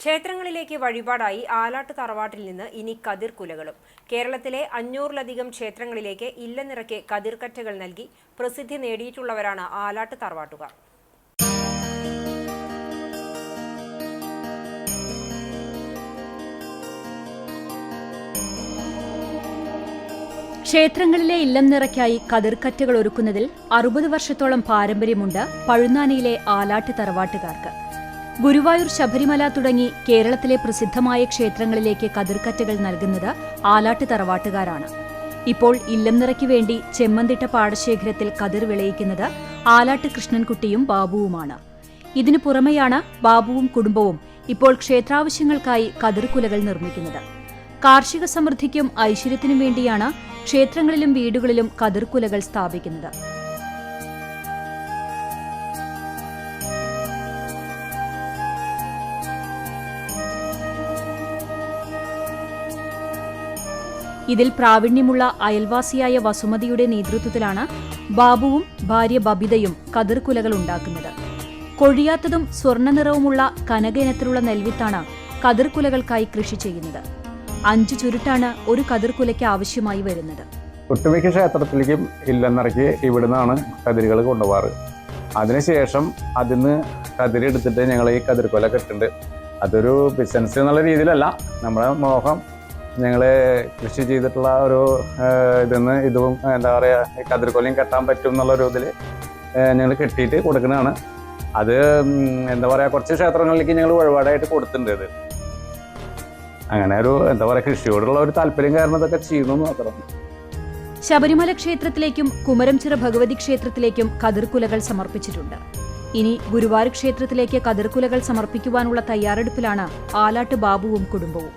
ക്ഷേത്രങ്ങളിലേക്ക് വഴിപാടായി ആലാട്ട് തറവാട്ടിൽ നിന്ന് ഇനി കതിർ കുലകളും. കേരളത്തിലെ അഞ്ഞൂറിലധികം ക്ഷേത്രങ്ങളിലേക്ക് ഇല്ലനിറയ്ക്ക് കതിർക്കറ്റകൾ നൽകി പ്രസിദ്ധി നേടിയിട്ടുള്ളവരാണ് ആലാട്ട് തറവാട്ടുകാർ. ക്ഷേത്രങ്ങളിലെ ഇല്ലം നിറയ്ക്കായി കതിർക്കറ്റകൾ ഒരുക്കുന്നതിൽ അറുപത് വർഷത്തോളം പാരമ്പര്യമുണ്ട് പഴുന്നാനിയിലെ ആലാട്ട് തറവാട്ടുകാർക്ക്. ഗുരുവായൂർ ശബരിമല തുടങ്ങി കേരളത്തിലെ പ്രസിദ്ധമായ ക്ഷേത്രങ്ങളിലേക്ക് കതിർക്കറ്റകൾ നൽകുന്നത് ആലാട്ട് തറവാട്ടുകാരാണ്. ഇപ്പോൾ ഇല്ലം നിറയ്ക്കു വേണ്ടി ചെമ്മന്തിട്ട പാടശേഖരത്തിൽ കതിർ വിളയിക്കുന്നത് ആലാട്ട് കൃഷ്ണൻകുട്ടിയും ബാബുവുമാണ്. ഇതിനു പുറമെയാണ് ബാബുവും കുടുംബവും ഇപ്പോൾ ക്ഷേത്രാവശ്യങ്ങൾക്കായി കതിർക്കുലകൾ നിർമ്മിക്കുന്നത്. കാർഷിക സമൃദ്ധിക്കും ഐശ്വര്യത്തിനും വേണ്ടിയാണ് ക്ഷേത്രങ്ങളിലും വീടുകളിലും കതിർക്കുലകൾ സ്ഥാപിക്കുന്നത്. ഇതിൽ പ്രാവീണ്യമുള്ള അയൽവാസിയായ വസുമതിയുടെ നേതൃത്വത്തിലാണ് ബാബുവും ഭാര്യ ബബിതയും കതിർക്കുലകൾ ഉണ്ടാക്കുന്നത്. കൊഴിയാത്തതും സ്വർണനിറവുമുള്ള കനക ഇനത്തിലുള്ള നെൽവിത്താണ് കതിർക്കുലകൾക്കായി കൃഷി ചെയ്യുന്നത്. അഞ്ചു ചുരുട്ടാണ് ഒരു കതിർക്കുലയ്ക്ക് ആവശ്യമായി വരുന്നത്. ഒട്ടുമിക്ക ക്ഷേത്രത്തിലേക്കും ഇല്ലെന്നിറക്കി ഇവിടുന്നാണ് കതിരുകൾ കൊണ്ടുപോകാറ്. അതിനുശേഷം അതിന്ന് കതിരെടുത്തിട്ട് ഞങ്ങൾ ഈ കതിർക്കൊല കെട്ടുണ്ട്. അതൊരു ബിസിനസ് എന്നുള്ള രീതിയിലല്ല. നമ്മുടെ മോഹം ഞങ്ങൾ കൃഷി ചെയ്തിട്ടുള്ള ഒരു ഇതെന്ന് ഇതും എന്താ പറയുക കതിർക്കൊലയും കെട്ടാൻ പറ്റും എന്നുള്ള ഒരു ഇതിൽ ഞങ്ങൾ കെട്ടിയിട്ട് കൊടുക്കുന്നതാണ്. അത് എന്താ പറയുക കുറച്ച് ക്ഷേത്രങ്ങളിലേക്ക് ഞങ്ങൾ വഴിപാടായിട്ട് കൊടുത്തിട്ടുണ്ട് ഇത് അങ്ങനെ ഒരു എന്താ പറയുക കൃഷിയോടുള്ള ഒരു താല്പര്യം കാരണം ഇതൊക്കെ ചെയ്യുന്നു മാത്രം. ശബരിമല ക്ഷേത്രത്തിലേക്കും കുമരംചിറ ഭഗവതി ക്ഷേത്രത്തിലേക്കും കതിർക്കുലകൾ സമർപ്പിച്ചിട്ടുണ്ട്. ഇനി ഗുരുവായൂർ ക്ഷേത്രത്തിലേക്ക് കതിർക്കുലകൾ സമർപ്പിക്കുവാനുള്ള തയ്യാറെടുപ്പിലാണ് ആലാട്ട് ബാബുവും കുടുംബവും.